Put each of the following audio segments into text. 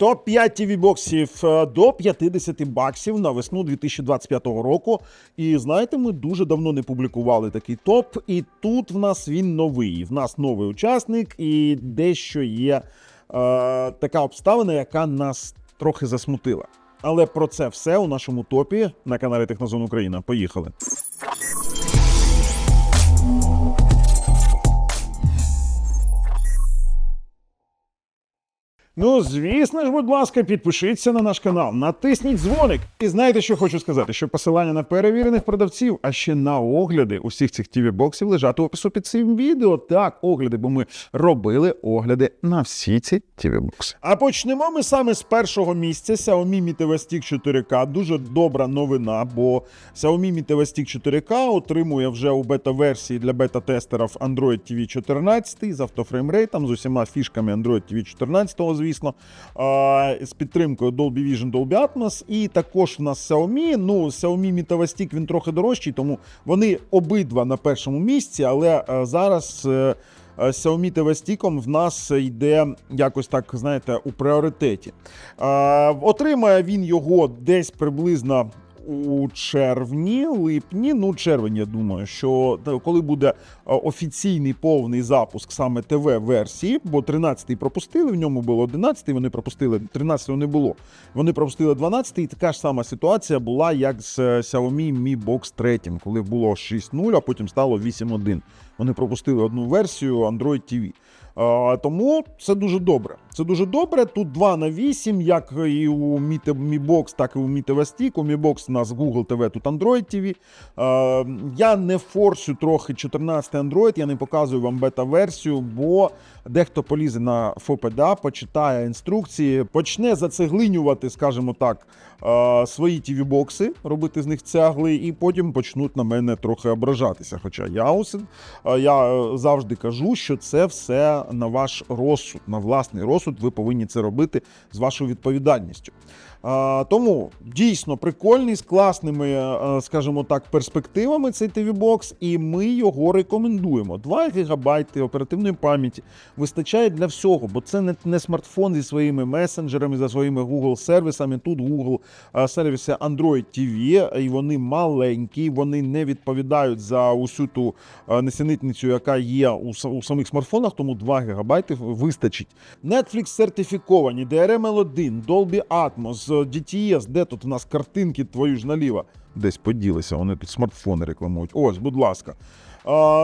Топ-5 tv боксів е, до 50 баксів на весну 2025 року. І знаєте, ми дуже давно не публікували такий топ. І тут в нас він новий. В нас новий учасник, і дещо є е, така обставина, яка нас трохи засмутила. Але про це все у нашому топі на каналі Технозон Україна. Поїхали. Ну, звісно ж, будь ласка, підпишіться на наш канал, натисніть дзвоник. І знаєте, що хочу сказати? Що посилання на перевірених продавців, а ще на огляди усіх цих tv боксів лежать у опису під цим відео. Так, огляди, бо ми робили огляди на всі ці tv бокси. А почнемо ми саме з першого місця Xiaomi Mi TV Stick 4K. Дуже добра новина, бо Xiaomi Mi TV Stick 4K отримує вже у бета-версії для бета-тестерів Android TV 14 з автофреймрейтом, з усіма фішками Android TV 14, звісно, а, з підтримкою Dolby Vision, Dolby Atmos. І також в нас Xiaomi. Ну, Xiaomi Mi TV Stick він трохи дорожчий, тому вони обидва на першому місці, але е, зараз. е, е, Xiaomi TV Stick в нас йде якось так, знаєте, у пріоритеті. Отримає він його десь приблизно у червні, липні, ну червень, я думаю, що коли буде е, офіційний повний запуск саме ТВ-версії, бо 13-й пропустили, в ньому було 11-й, вони пропустили, 13-го не було. Вони пропустили 12-й, і така ж сама ситуація була, як з е, Xiaomi Mi Box 3, коли було 6.0, а потім стало 8.1. Вони пропустили одну версію Android TV. Тому це дуже добре. Це дуже добре. Тут 2 на 8, як і у Mi, Box, так і у Mi TV Stick. У Mi Box у нас Google TV, тут Android TV. Я не форсю трохи 14 Android, я не показую вам бета-версію, бо дехто полізе на ФОПДА, почитає інструкції, почне зацеглинювати, скажімо так, свої tv бокси робити з них цегли, і потім почнуть на мене трохи ображатися. Хоча я, я е, завжди кажу, що це все на ваш розсуд, на власний розсуд. Ви повинні це робити з вашою відповідальністю. Тому дійсно прикольний, з класними, е, скажімо так, перспективами цей tv бокс і ми його рекомендуємо. 2 ГБ оперативної пам'яті вистачає для всього, бо це не, смартфон зі своїми месенджерами, за своїми Google сервісами. Тут Google е, сервіси Android TV, і вони маленькі, вони не відповідають за усю ту е, несенітницю, яка є у, у самих смартфонах, тому 2 ГБ вистачить. Netflix сертифіковані, DRM-L1, Dolby Atmos, DTS, де тут у нас картинки твої ж наліво? Десь поділися, вони тут смартфони рекламують. Ось, будь ласка.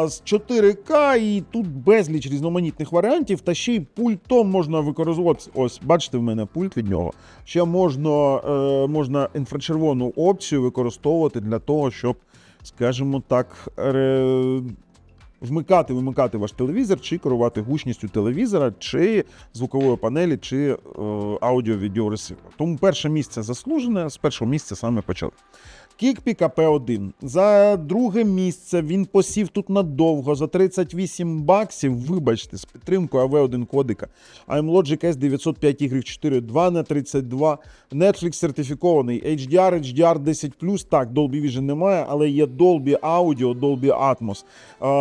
З 4К і тут безліч різноманітних варіантів, та ще й пультом можна використовувати. Ось, бачите, в мене пульт від нього. Ще можна, е, можна інфрачервону опцію використовувати для того, щоб, скажімо так. Вмикати, вимикати ваш телевізор, чи керувати гучністю телевізора, чи звукової панелі, чи е, аудіо-відеоресивера. Тому перше місце заслужене, з першого місця саме почали. Кікпік АП1. За друге місце він посів тут надовго за 38 баксів. Вибачте, з підтримкою AV1 кодика. iMlogic S905 Y4 2 на 32 Netflix сертифікований. HDR, HDR 10 Так, Dolby Vision немає, але є Dolby Audio, Dolby Atmos.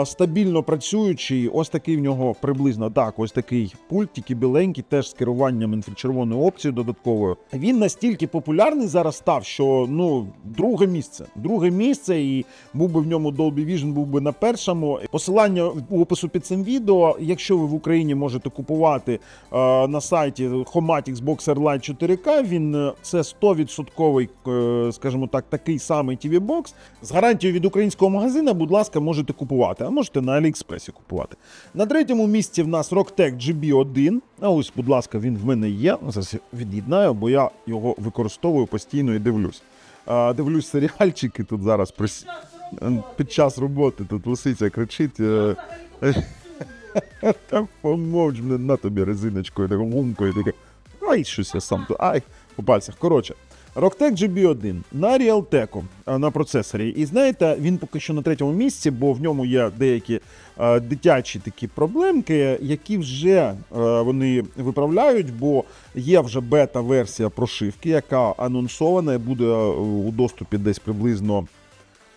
Е, Стабільно працюючий. Ось такий в нього приблизно так. Ось такий пульт, тільки біленький, теж з керуванням інфрачервоною опцією додатковою. Він настільки популярний зараз став, що ну друге місце. Друге місце, і був би в ньому Dolby Vision, був би на першому. Посилання у опису під цим відео. Якщо ви в Україні можете купувати е, на сайті Homatics Boxer Lite 4K, він е, це 100% е, скажімо так, такий самий TV Box. З гарантією від українського магазина, будь ласка, можете купувати, а можете на Аліекспресі купувати. На третьому місці в нас Rocktech GB1. А ось, будь ласка, він в мене є. Зараз від'єднаю, бо я його використовую постійно і дивлюсь. Дивлюсь серіальчики тут зараз під час роботи. Тут лисиця кричить. е, Та помовч мене на тобі резиночкою, гумкою, таке. Ай, щось я сам. Ай, по пальцях. Коротше. Rocktech GB1 на Realtek на процесорі. І знаєте, він поки що на третьому місці, бо в ньому є деякі е, дитячі такі проблемки, які вже е, вони виправляють, бо є вже бета-версія прошивки, яка анонсована і буде е, у доступі десь приблизно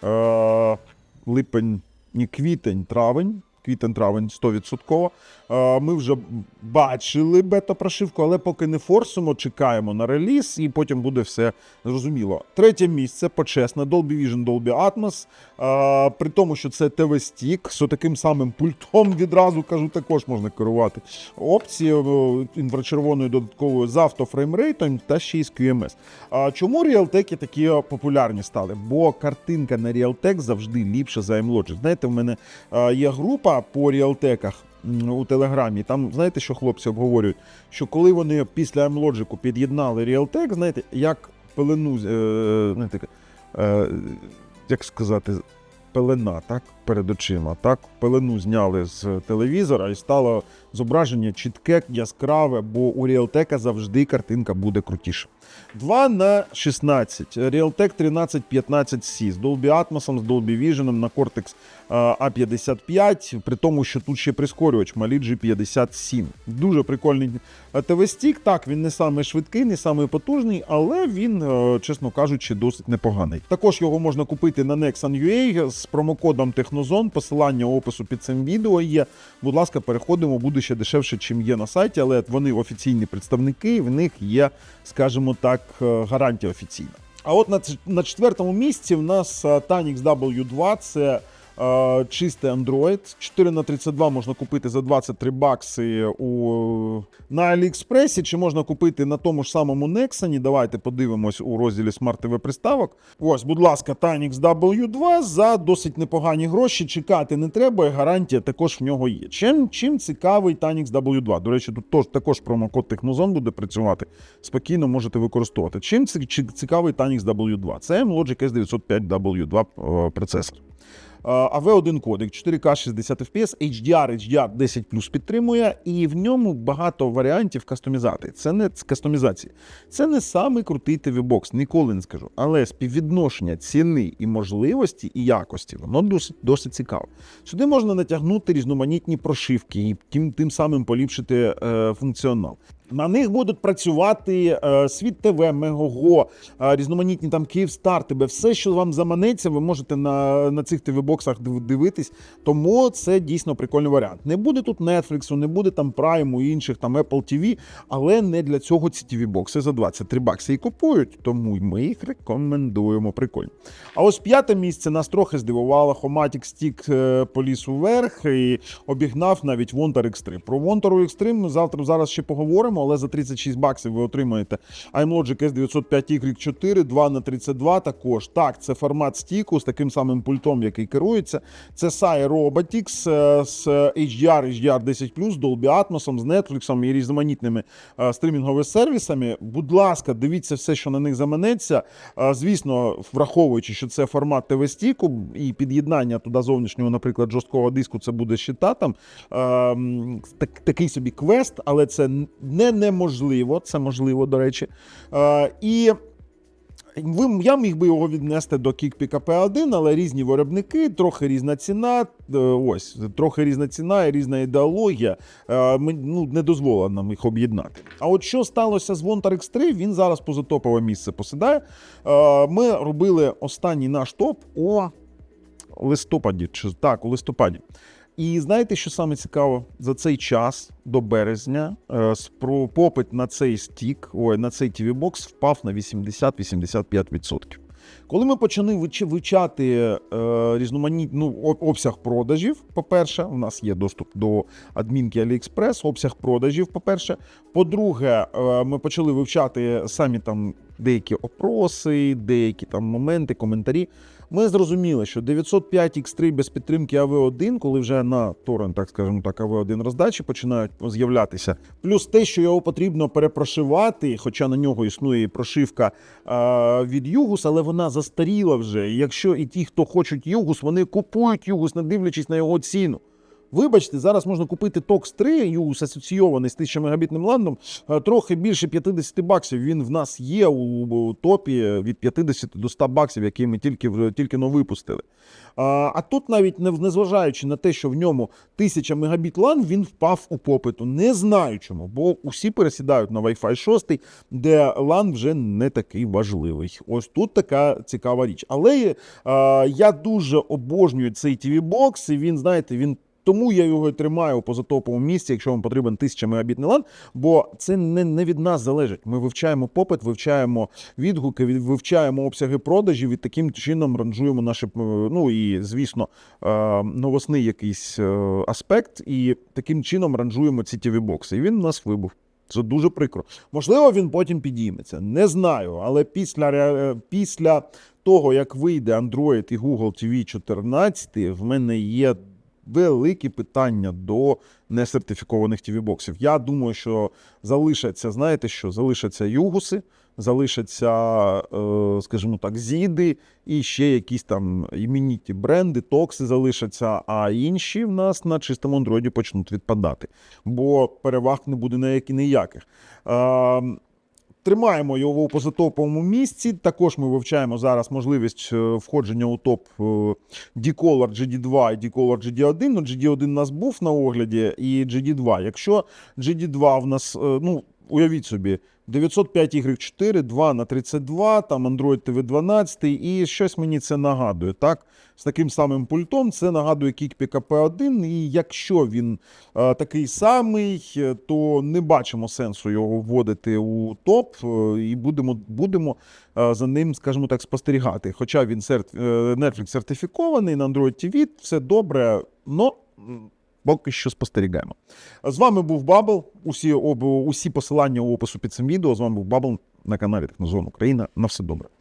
е, липень, ні, квітень, травень. квітень-травень 100%. Е, Ми вже бачили бета-прошивку, але поки не форсимо, чекаємо на реліз, і потім буде все зрозуміло. Третє місце почесне Dolby Vision, Dolby Atmos. Е, При тому, що це TV Stick, з таким самим пультом відразу кажу, також можна керувати. Опції е, інфрачервоною додатковою з автофреймрейтом та ще й з QMS. Чому Realtek такі популярні стали? Бо картинка на Realtek завжди ліпша за M-Logic. Знаєте, в мене є група по Realtek у Телеграмі. Там знаєте, що хлопці обговорюють? Що коли вони після M-Logic під'єднали Realtek, знаєте, як пелену, е, знаєте, е, як сказати, пелена, так, перед очима. Так, пелену зняли з телевізора і стало зображення чітке, яскраве, бо у Realtek завжди картинка буде крутіша. 2 на 16. Realtek 1315C з Dolby Atmos, з Dolby Vision на Cortex е, A55, при тому, що тут ще прискорювач Mali G57. Дуже прикольний ТВ-стік. Так, він не самий швидкий, не самий потужний, але він, е, чесно кажучи, досить непоганий. Також його можна купити на Nexon.ua з промокодом Технозон. Посилання опису під цим відео є. Будь ласка, переходимо, буде ще дешевше, чим є на сайті, але вони офіційні представники, в них є, скажімо так, е, гарантія офіційна. А от на, четвертому місці в нас Танікс Tanix W2, це е, чистий Android. 4 на 32 можна купити за 23 бакси у, на Аліекспресі, чи можна купити на тому ж самому Nexon. Давайте подивимось у розділі Smart TV приставок. Ось, будь ласка, Tanix W2 за досить непогані гроші. Чекати не треба, і гарантія також в нього є. Чим, чим цікавий Tanix W2? До речі, тут тож, також промокод Технозон буде працювати. Спокійно можете використовувати. Чим ці- чи- цікавий Tanix W2? Це Logic S905 W2 е, процесор. Е, AV1 кодек 4К 60 FPS, HDR, HDR 10 підтримує, і в ньому багато варіантів кастомізації. Це не кастомізації. Це не самий крутий TV-бокс, ніколи не скажу. Але співвідношення ціни і можливості і якості, воно досить, досить цікаве. Сюди можна натягнути різноманітні прошивки і тим, тим самим поліпшити е, функціонал. На них будуть працювати е, Світ ТВ, Мегого, е, різноманітні там Київстар, тебе все, що вам заманеться, ви можете на, на цих ТВ-боксах дивитись. Тому це дійсно прикольний варіант. Не буде тут Netflix, не буде там Prime інших там Apple TV, але не для цього ці TV-бокси за 23 бакси і купують. Тому ми їх рекомендуємо. Прикольно. А ось п'яте місце нас трохи здивувало. Homatic Stick е, поліз уверх і обігнав навіть Wonter Extreme. Про Extreme ми завтра зараз ще поговоримо, але за 36 баксів ви отримаєте iMlogic S905Y4, 2 на 32 також. Так, це формат стіку з таким самим пультом, який керується. Це SAI Robotics е, з HDR, HDR 10 Dolby Atmos, з Netflix і різноманітними е, стрімінговими сервісами. Будь ласка, дивіться все, що на них заманеться. Е, Звісно, враховуючи, що це формат ТВ-стіку і під'єднання туди зовнішнього, наприклад, жорсткого диску, це буде щита там. Ем, так, такий собі квест, але це не неможливо, це можливо, до речі. Е, і я міг би його віднести до Kickpick P1, але різні виробники, трохи різна ціна. е, Ось, трохи різна ціна і різна ідеологія. Е, ну, не дозволено нам їх об'єднати. А от що сталося з Vontar X3, він зараз позатопове місце посідає. Е, Ми робили останній наш топ у листопаді. Чи так, у листопаді. І знаєте, що саме цікаво? За цей час до березня е, попит на цей стік, ой, на цей TV бокс впав на 80-85%. Коли ми почали вивчати е, різноманітну об- обсяг продажів, по-перше, у нас є доступ до адмінки AliExpress, обсяг продажів, по-перше. По-друге, е, ми почали вивчати самі там деякі опроси, деякі там моменти, коментарі. Ми зрозуміли, що 905 X3 без підтримки AV1, коли вже на торрент, так скажемо так, AV1 роздачі починають з'являтися. Плюс те, що його потрібно перепрошивати, хоча на нього існує прошивка е, від Югус, але вона застаріла вже. І якщо і ті, хто хочуть Югус, вони купують Югус, не дивлячись на його ціну. Вибачте, зараз можна купити TOX 3 Югус асоційований з 1000 мегабітним ландом, е, трохи більше 50 баксів. Він в нас є у, топі від 50 до 100 баксів, які ми тільки тільки но випустили. А, а тут навіть не незважаючи на те, що в ньому 1000 мегабіт LAN, він впав у попиту. Не знаю чому, бо усі пересідають на Wi-Fi 6, де LAN вже не такий важливий. Ось тут така цікава річ. Але е, я дуже обожнюю цей TV-бокс, і він, знаєте, він Тому я його тримаю у позатоповому місці, якщо вам потрібен 1000 мегабітний лан, бо це не, не від нас залежить. Ми вивчаємо попит, вивчаємо відгуки, від- вивчаємо обсяги продажів і таким чином ранжуємо наші, е, ну і звісно, е, новосний якийсь е, аспект, і таким чином ранжуємо ці tv бокси І він у нас вибув. Це дуже прикро. Можливо, він потім підійметься. Не знаю. Але після, після того, як вийде Android і Google TV 14, в мене є великі питання до несертифікованих tv боксів Я думаю, що залишаться, знаєте що, залишаться югуси, залишаться, е, скажімо так, зіди і ще якісь там імініті бренди, токси залишаться, а інші в нас на чистому андроїді почнуть відпадати, бо переваг не буде ніяк- ніяких. Е, Тримаємо його у позатоповому місці. Також ми вивчаємо зараз можливість е, входження у топ е, D-Color GD2 і D-Color GD1. Ну, GD1 у нас був на огляді, і GD2. Якщо GD2 в нас, е, ну, уявіть собі, 905 Y4, 2 на 32, там Android TV 12, і щось мені це нагадує. Так? З таким самим пультом це нагадує Kick PKP1, і якщо він е, такий самий, е, то не бачимо сенсу його вводити у топ, е, і будемо, будемо е, за ним, скажімо так, спостерігати. Хоча він серт, Netflix сертифікований на Android TV, все добре, но поки що спостерігаємо. З вами був Бабл. Усі, об, усі посилання у опису під цим відео. З вами був Бабл на каналі Технозон Україна. На все добре.